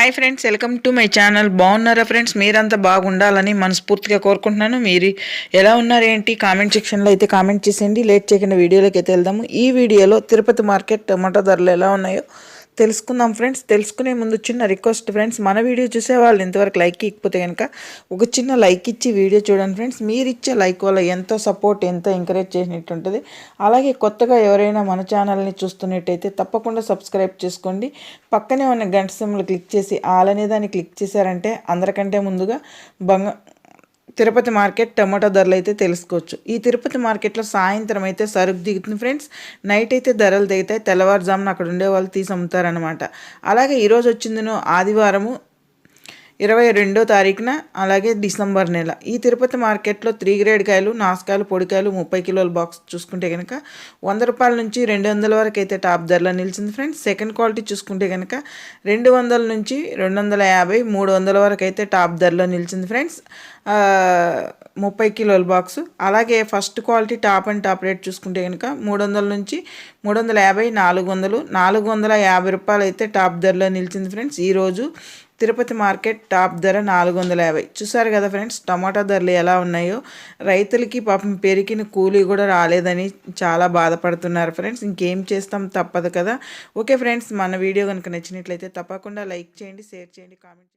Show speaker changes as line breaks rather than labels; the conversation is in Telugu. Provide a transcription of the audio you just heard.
Hi friends welcome to my channel బాగున్నారా ఫ్రెండ్స్ మీరంతా బాగుండాలని మనస్ఫూర్తిగా కోరుకుంటున్నాను. మీరు ఎలా ఉన్నారు ఏంటి? కామెంట్ సెక్షన్లో అయితే కామెంట్ చేసేయండి. లేట్ చేయకుండా వీడియోలోకి అయితే వెళ్దాము. ఈ వీడియోలో తిరుపతి మార్కెట్ టమాటో ధరలు ఎలా ఉన్నాయో తెలుసుకుందాం ఫ్రెండ్స్. తెలుసుకునే ముందు చిన్న రిక్వెస్ట్ ఫ్రెండ్స్. మన వీడియో చూసే వాళ్ళు ఇంతవరకు లైక్ ఇకపోతే కనుక ఒక చిన్న లైక్ ఇచ్చి వీడియో చూడండి ఫ్రెండ్స్. మీరు ఇచ్చే లైక్ వల్ల ఎంతో సపోర్ట్ ఎంతో ఎంకరేజ్ చేసినట్టు ఉంటుంది. అలాగే కొత్తగా ఎవరైనా మన ఛానల్ని చూస్తున్నట్టయితే తప్పకుండా సబ్స్క్రైబ్ చేసుకోండి. పక్కనే ఉన్న గంట సింబల్ క్లిక్ చేసి ఆల్ అనే దాన్ని క్లిక్ చేశారంటే అందరికంటే ముందుగా బంగ తిరుపతి మార్కెట్ టమాటో ధరలు అయితే తెలుసుకోవచ్చు. ఈ తిరుపతి మార్కెట్లో సాయంత్రం అయితే సరుకు దిగుతుంది ఫ్రెండ్స్. నైట్ అయితే ధరలు దిగుతాయి. తెల్లవారుజామున అక్కడ ఉండే వాళ్ళు తీసి అమ్ముతారనమాట అలాగే ఈరోజు వచ్చిందిను ఆదివారము ఇరవై రెండో తారీఖున అలాగే డిసెంబర్ నెల. ఈ తిరుపతి మార్కెట్లో త్రీ గ్రేడ్ కాయలు నాసుకాయలు పొడికాయలు ముప్పై కిలోల బాక్స్ చూసుకుంటే కనుక వంద రూపాయల నుంచి రెండు వందల వరకు అయితే టాప్ ధరలో నిలిచింది ఫ్రెండ్స్. సెకండ్ క్వాలిటీ చూసుకుంటే కనుక రెండు వందల నుంచి రెండు వందల యాభై మూడు వందల వరకు అయితే టాప్ ధరలో నిలిచింది ఫ్రెండ్స్. ముప్పై కిలోల బాక్స్. అలాగే first quality top and top rate చూసుకుంటే కనుక మూడు వందల నుంచి మూడు వందల యాభై నాలుగు వందలు నాలుగు వందల యాభై రూపాయలు అయితే టాప్ ధరలో నిలిచింది ఫ్రెండ్స్. ఈరోజు తిరుపతి మార్కెట్ టాప్ ధర నాలుగు వందల యాభై. చూసారు కదా ఫ్రెండ్స్ టమాటా ధరలు ఎలా ఉన్నాయో? రైతులకి పాపం పెరిగిన కూలీ కూడా రాలేదని చాలా బాధపడుతున్నారు ఫ్రెండ్స్. ఇంకేం చేస్తాం తప్పదు కదా. ఓకే ఫ్రెండ్స్ మన వీడియో కనుక నచ్చినట్లయితే తప్పకుండా లైక్ చేయండి షేర్ చేయండి కామెంట్